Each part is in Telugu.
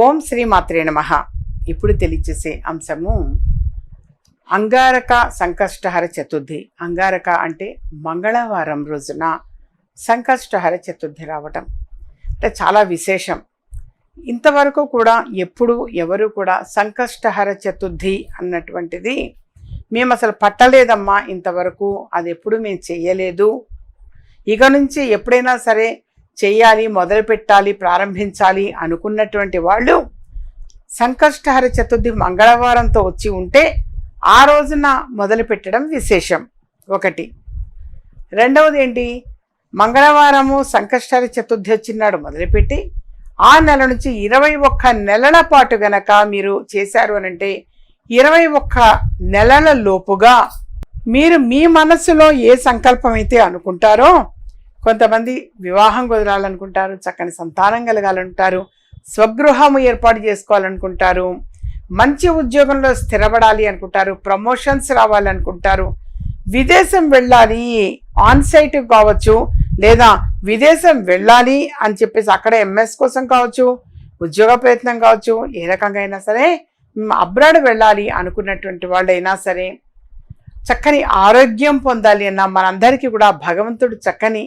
ఓం శ్రీ మాత్రే నమ. ఇప్పుడు తెలియచేసే అంశము అంగారక సంకష్టహర చతుర్థి. అంగారక అంటే మంగళవారం రోజున సంకష్టహర చతుర్థి రావటం. అంటే చాలా విశేషం. ఇంతవరకు కూడా ఎప్పుడు ఎవరు కూడా సంకష్టహర చతుర్థి అన్నటువంటిది మేము అసలు పట్టలేదమ్మా ఇంతవరకు. అది ఎప్పుడు మేము చేయలేదు. ఇక నుంచి ఎప్పుడైనా సరే చేయాలి మొదలు పెట్టాలి ప్రారంభించాలి అనుకున్నటువంటి వాళ్ళు సంకష్టహర చతుర్థి మంగళవారంతో వచ్చి ఉంటే ఆ రోజున మొదలు పెట్టడం విశేషం. ఒకటి. రెండవది ఏంటి? మంగళవారము సంకష్టహర చతుర్థి వచ్చినాడు మొదలుపెట్టి ఆ నెల నుంచి ఇరవై ఒక్క నెలల పాటు గనక మీరు చేశారు అని అంటే ఇరవై ఒక్క నెలల లోపుగా మీరు మీ మనసులో ఏ సంకల్పం అయితే అనుకుంటారో కొంతమంది వివాహం కుదరాలనుకుంటారు చక్కని సంతానం కలగాలంటారు స్వగృహము ఏర్పాటు చేసుకోవాలనుకుంటారు మంచి ఉద్యోగంలో స్థిరపడాలి అనుకుంటారు ప్రమోషన్స్ రావాలనుకుంటారు విదేశం వెళ్ళాలి ఆన్ సైట్ కావచ్చు లేదా విదేశం వెళ్ళాలి అని చెప్పేసి అక్కడ ఎంఎస్ కోసం కావచ్చు ఉద్యోగ ప్రయత్నం కావచ్చు ఏ రకంగా అయినా సరే అబ్రాడ్ వెళ్ళాలి అనుకున్నటువంటి వాళ్ళైనా సరే చక్కని ఆరోగ్యం పొందాలి అన్న మనందరికీ కూడా భగవంతుడు చక్కని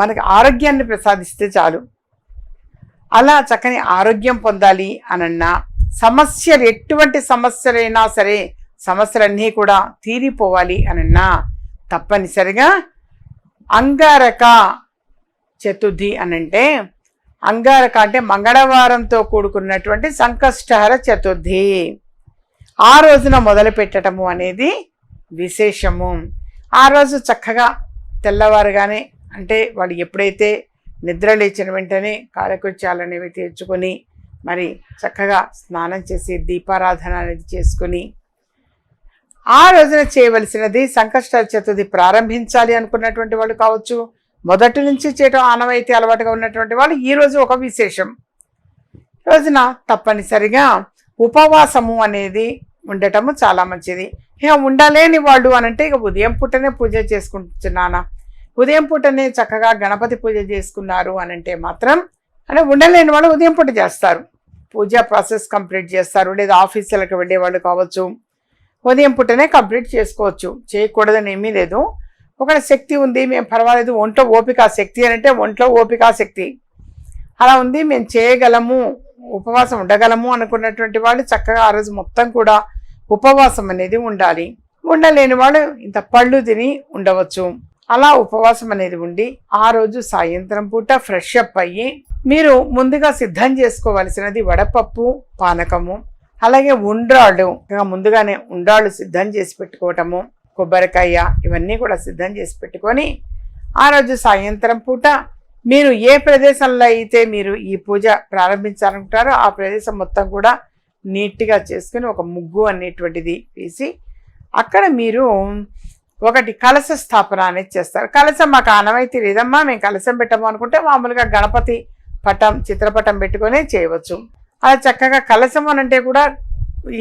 మనకి ఆరోగ్యాన్ని ప్రసాదిస్తే చాలు. అలా చక్కని ఆరోగ్యం పొందాలి అనన్నా సమస్యలు ఎటువంటి సమస్యలైనా సరే సమస్యలన్నీ కూడా తీరిపోవాలి అనన్నా తప్పనిసరిగా అంగారక చతుర్థి అనంటే అంగారక అంటే మంగళవారంతో కూడుకున్నటువంటి సంకష్టహర చతుర్థి. ఆ రోజున మొదలు పెట్టడము అనేది విశేషము. ఆ రోజు చక్కగా తెల్లవారుగానే అంటే వాళ్ళు ఎప్పుడైతే నిద్ర లేచిన వెంటనే కాలకృత్యాలనేవి తీర్చుకొని మరి చక్కగా స్నానం చేసి దీపారాధన అనేది చేసుకుని ఆ రోజున చేయవలసినది సంకష్ట చతుర్థి ప్రారంభించాలి అనుకున్నటువంటి వాళ్ళు కావచ్చు మొదటి నుంచి చేయటం ఆనవాయితీ అలవాటుగా ఉన్నటువంటి వాళ్ళు ఈ రోజు ఒక విశేషం. ఈ రోజున తప్పనిసరిగా ఉపవాసము అనేది ఉండటము చాలా మంచిది. ఇక ఉండలేని వాళ్ళు అనంటే ఇక ఉదయం పూటనే పూజ చేసుకుంటున్నానా? ఉదయం పూటనే చక్కగా గణపతి పూజ చేసుకున్నారు అని అంటే మాత్రం అంటే ఉండలేని వాళ్ళు ఉదయం పూట చేస్తారు. పూజా ప్రాసెస్ కంప్లీట్ చేస్తారు. లేదా ఆఫీసులకు వెళ్ళే వాళ్ళు కావచ్చు ఉదయం పూటనే కంప్లీట్ చేసుకోవచ్చు. చేయకూడదని ఏమీ లేదు. ఒక శక్తి ఉంది మేము పర్వాలేదు ఒంట్లో ఓపిక శక్తి అని అంటే ఒంట్లో ఓపిక శక్తి. అలా ఉంది మేము చేయగలము ఉపవాసం ఉండగలము అనుకున్నటువంటి వాళ్ళు చక్కగా ఆ రోజు మొత్తం కూడా ఉపవాసం అనేది ఉండాలి. ఉండలేని వాళ్ళు ఇంత పళ్ళు తిని ఉండవచ్చు. అలా ఉపవాసం అనేది ఉండి ఆ రోజు సాయంత్రం పూట ఫ్రెష్ అప్ అయ్యి మీరు ముందుగా సిద్ధం చేసుకోవలసినది వడపప్పు పానకము అలాగే ఉండ్రాళ్ళు. ముందుగానే ఉండ్రాళ్ళు సిద్ధం చేసి పెట్టుకోవటము కొబ్బరికాయ ఇవన్నీ కూడా సిద్ధం చేసి పెట్టుకొని ఆ రోజు సాయంత్రం పూట మీరు ఏ ప్రదేశంలో అయితే మీరు ఈ పూజ ప్రారంభించాలనుకుంటారో ఆ ప్రదేశం మొత్తం కూడా నీట్గా చేసుకుని ఒక ముగ్గు అనేటువంటిది వేసి అక్కడ మీరు ఒకటి కలశ స్థాపన అనేది చేస్తారు. కలశం మాకు ఆనమైతే లేదమ్మా మేము కలశం పెట్టము అనుకుంటే మామూలుగా గణపతి పటం చిత్రపటం పెట్టుకొని చేయవచ్చు. అలా చక్కగా కలశం అని అంటే కూడా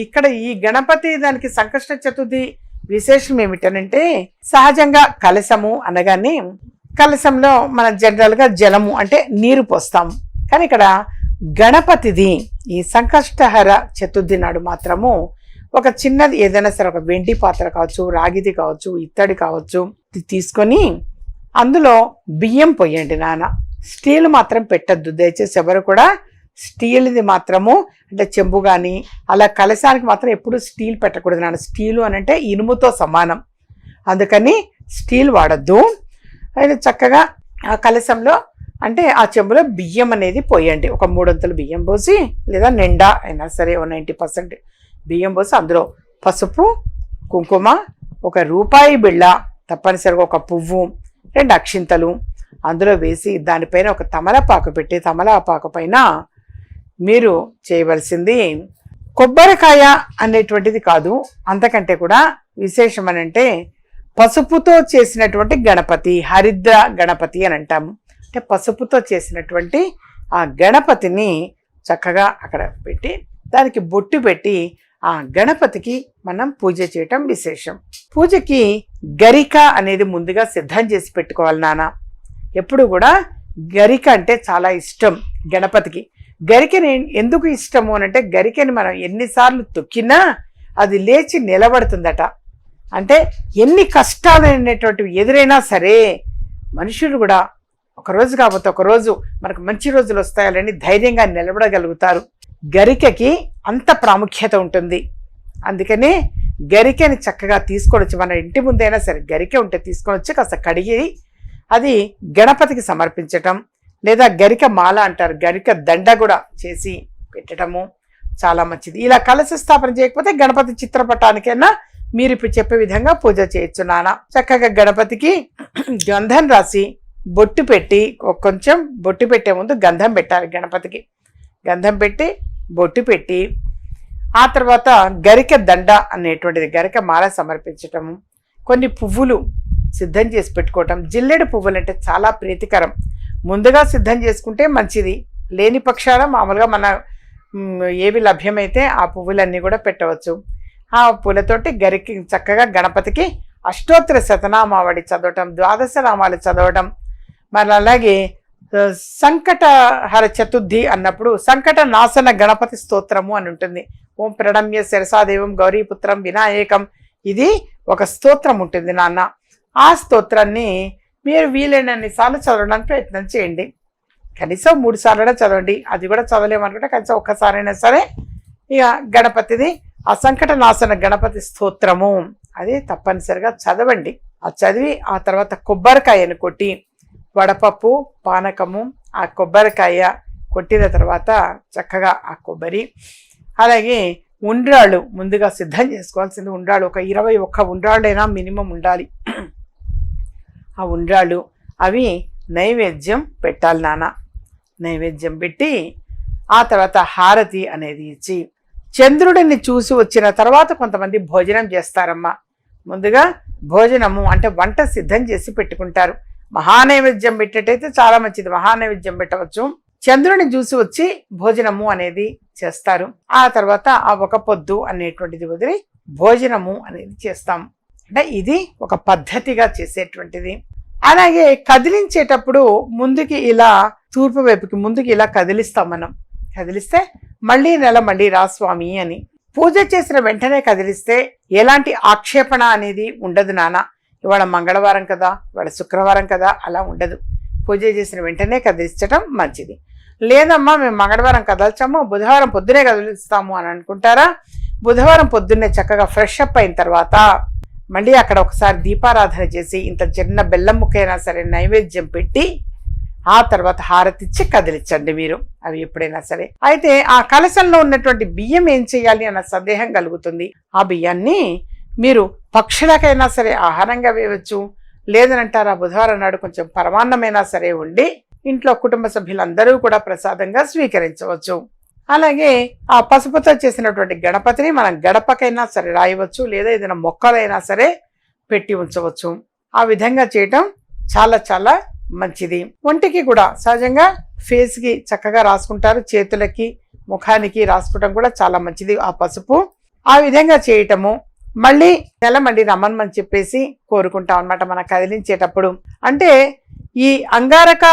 ఇక్కడ ఈ గణపతి దానికి సంకష్ట చతుర్థి విశేషం ఏమిటనంటే సహజంగా కలశము అనగానే కలశంలో మనం జనరల్గా జలము అంటే నీరు పోస్తాం. కానీ ఇక్కడ గణపతిది ఈ సంకష్టహర చతుర్థి నాడు మాత్రము ఒక చిన్నది ఏదైనా సరే ఒక వెండి పాత్ర కావచ్చు రాగిది కావచ్చు ఇత్తడి కావచ్చు తీసుకొని అందులో బియ్యం పొయ్యండి నాన్న. స్టీల్ మాత్రం పెట్టద్దు. దయచేసి ఎవరు కూడా స్టీల్ది మాత్రము అంటే చెంబు కానీ అలా కలశానికి మాత్రం ఎప్పుడు స్టీల్ పెట్టకూడదు నాన్న. స్టీలు అని అంటే ఇనుముతో సమానం. అందుకని స్టీల్ వాడద్దు. అయితే చక్కగా ఆ కలశంలో అంటే ఆ చెంబులో బియ్యం అనేది పోయండి. ఒక మూడొంతులు బియ్యం పోసి లేదా నిండా అయినా సరే ఓ నైంటీ పర్సెంట్ బియ్యం పోసి అందులో పసుపు కుంకుమ ఒక రూపాయి బిళ్ళ తప్పనిసరిగా ఒక పువ్వు రెండు అక్షింతలు అందులో వేసి దానిపైన ఒక తమలపాకు పెట్టి తమలపాకు పైన మీరు చేయవలసింది కొబ్బరికాయ అనేటువంటిది కాదు. అంతకంటే కూడా విశేషం అని అంటే పసుపుతో చేసినటువంటి గణపతి హరిద్ర గణపతి అని అంటాం. అంటే పసుపుతో చేసినటువంటి ఆ గణపతిని చక్కగా అక్కడ పెట్టి దానికి బొట్టు పెట్టి ఆ గణపతికి మనం పూజ చేయటం విశేషం. పూజకి గరిక అనేది ముందుగా సిద్ధం చేసి పెట్టుకోవాలి నాన్న ఎప్పుడు కూడా గరిక అంటే చాలా ఇష్టం గణపతికి. గరికని ఎందుకు ఇష్టము అని అంటే గరికని మనం ఎన్నిసార్లు తొక్కినా అది లేచి నిలబడుతుందట. అంటే ఎన్ని కష్టాలు అనేటువంటివి ఎదురైనా సరే మనుషులు కూడా ఒకరోజు కాకపోతే ఒక రోజు మనకు మంచి రోజులు వస్తాయాలని ధైర్యంగా నిలబడగలుగుతారు. గరికకి అంత ప్రాముఖ్యత ఉంటుంది. అందుకనే గరికెని చక్కగా తీసుకొని వచ్చి మన ఇంటి ముందైనా సరే గరికె ఉంటే తీసుకొని వచ్చి కాస్త కడిగి అది గణపతికి సమర్పించటం లేదా గరిక మాల అంటారు గరిక దండ కూడా చేసి పెట్టడము చాలా మంచిది. ఇలా కలశ స్థాపన చేయకపోతే గణపతి చిత్రపటానికైనా మీరు ఇప్పుడు చెప్పే విధంగా పూజ చేయొచ్చు నాన్న చక్కగా గణపతికి గంధం రాసి బొట్టు పెట్టి కొంచెం బొట్టు పెట్టే ముందు గంధం పెట్టాలి గణపతికి. గంధం పెట్టి బొట్టు పెట్టి ఆ తర్వాత గరిక దండ అనేటువంటిది గరిక మాల సమర్పించటము కొన్ని పువ్వులు సిద్ధం చేసి పెట్టుకోవటం. జిల్లెడు పువ్వులు అంటే చాలా ప్రీతికరం. ముందుగా సిద్ధం చేసుకుంటే మంచిది. లేని పక్షాన మామూలుగా మన ఏవి లభ్యమైతే ఆ పువ్వులన్నీ కూడా పెట్టవచ్చు. ఆ పూలతోటి గరికి చక్కగా గణపతికి అష్టోత్తర శతనామావళి చదవటం ద్వాదశ నామాలు చదవటం. మరి అలాగే సంకటహర చతుర్థి అన్నప్పుడు సంకట నాశన గణపతి స్తోత్రము అని ఉంటుంది. ఓం ప్రణమ్య శిరసాదేవం గౌరీపుత్రం వినాయకం. ఇది ఒక స్తోత్రం ఉంటుంది నాన్న. ఆ స్తోత్రాన్ని మీరు వీలైనన్ని సార్లు చదవడానికి ప్రయత్నం చేయండి. కనీసం మూడు సార్లు చదవండి. అది కూడా చదవలేమనుకుంటే కనీసం ఒక్కసారైనా సరే ఇక గణపతిది ఆ సంకట నాశన గణపతి స్తోత్రము. అది తప్పనిసరిగా చదవండి. ఆ చదివి ఆ తర్వాత కొబ్బరికాయను కొట్టి వడపప్పు పానకము ఆ కొబ్బరికాయ కొట్టిన తర్వాత చక్కగా ఆ కొబ్బరి అలాగే ఉండ్రాళ్ళు ముందుగా సిద్ధం చేసుకోవాల్సింది ఉండ్రాళ్ళు. ఒక ఇరవై ఒక్క ఉండ్రాళ్ళైనా మినిమం ఉండాలి. ఆ ఉండ్రాళ్ళు అవి నైవేద్యం పెట్టాలి నాన్న. నైవేద్యం పెట్టి ఆ తర్వాత హారతి అనేది ఇచ్చి చంద్రుడిని చూసి వచ్చిన తర్వాత కొంతమంది భోజనం చేస్తారమ్మా. ముందుగా భోజనము అంటే వంట సిద్ధం చేసి పెట్టుకుంటారు. మహానైవేద్యం పెట్టేటైతే చాలా మంచిది. మహానైవేద్యం పెట్టవచ్చు. చంద్రుని చూసి వచ్చి భోజనము అనేది చేస్తారు. ఆ తర్వాత ఆ ఒక పొద్దు అనేటువంటిది వదిలి భోజనము అనేది చేస్తాం. అంటే ఇది ఒక పద్ధతిగా చేసేటువంటిది. అలాగే కదిలించేటప్పుడు ముందుకి ఇలా తూర్పు వైపుకి ముందుకి ఇలా కదిలిస్తాం మనం. కదిలిస్తే మళ్ళీ నెల మళ్ళీ రా స్వామి అని. పూజ చేసిన వెంటనే కదిలిస్తే ఎలాంటి ఆక్షేపణ అనేది ఉండదు నాన్న ఇవాళ మంగళవారం కదా ఇవాళ శుక్రవారం కదా అలా ఉండదు. పూజ చేసిన వెంటనే కదిలించటం మంచిది. లేదమ్మా మేము మంగళవారం కదల్చాము బుధవారం పొద్దునే కదిలిస్తాము అని అనుకుంటారా? బుధవారం పొద్దున్నే చక్కగా ఫ్రెష్ అప్ అయిన తర్వాత మళ్ళీ అక్కడ ఒకసారి దీపారాధన చేసి ఇంత చిన్న బెల్లం ముక్కైనా సరే నైవేద్యం పెట్టి ఆ తర్వాత హారతిచ్చి కదిలించండి మీరు అవి ఎప్పుడైనా సరే. అయితే ఆ కలశంలో ఉన్నటువంటి బియ్యం ఏం చేయాలి అన్న సందేహం కలుగుతుంది. ఆ బియ్యాన్ని మీరు పక్షులకైనా సరే ఆహారంగా వేయవచ్చు. లేదనంటారా బుధవారం నాడు కొంచెం పరమాన్నమైనా సరే ఉండి ఇంట్లో కుటుంబ సభ్యులందరూ కూడా ప్రసాదంగా స్వీకరించవచ్చు. అలాగే ఆ పసుపుతో చేసినటువంటి గణపతిని మనం గడపకైనా సరే రాయవచ్చు లేదా ఏదైనా మొక్కలైనా సరే పెట్టి ఉంచవచ్చు. ఆ విధంగా చేయటం చాలా చాలా మంచిది. ఒంటికి కూడా సహజంగా ఫేస్కి చక్కగా రాసుకుంటారు చేతులకి ముఖానికి రాసుకోవటం కూడా చాలా మంచిది ఆ పసుపు. ఆ విధంగా చేయటము మళ్ళీ నెల మళ్ళీ రమ్మనమని చెప్పేసి కోరుకుంటాం అన్నమాట మనం కదిలించేటప్పుడు. అంటే ఈ అంగారక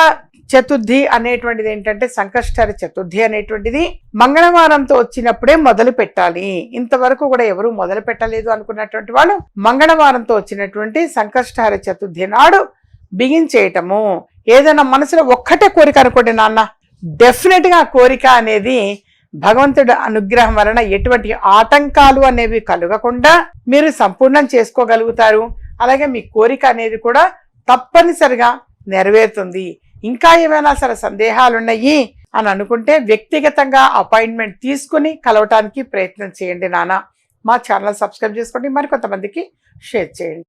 చతుర్థి అనేటువంటిది ఏంటంటే సంకష్టర చతుర్థి అనేటువంటిది మంగళవారంతో వచ్చినప్పుడే మొదలు పెట్టాలి. ఇంతవరకు కూడా ఎవరు మొదలు పెట్టలేదు అనుకున్నటువంటి వాళ్ళు మంగళవారంతో వచ్చినటువంటి సంకష్టహర చతుర్థి నాడు బిగించేయటము ఏదైనా మనసులో ఒక్కటే కోరిక అనుకోండి నాన్న. డెఫినెట్గా కోరిక అనేది భగవంతుడి అనుగ్రహం వలన ఎటువంటి ఆటంకాలు అనేవి కలగకుండా మీరు సంపూర్ణం చేసుకోగలుగుతారు. అలాగే మీ కోరిక అనేది కూడా తప్పనిసరిగా నెరవేరుతుంది. ఇంకా ఏమైనా సరే సందేహాలు ఉన్నాయి అని అనుకుంటే వ్యక్తిగతంగా అపాయింట్మెంట్ తీసుకుని కలవటానికి ప్రయత్నం చేయండి నాన్న. మా ఛానల్ సబ్స్క్రైబ్ చేసుకోండి. మరి కొంతమందికి షేర్ చేయండి.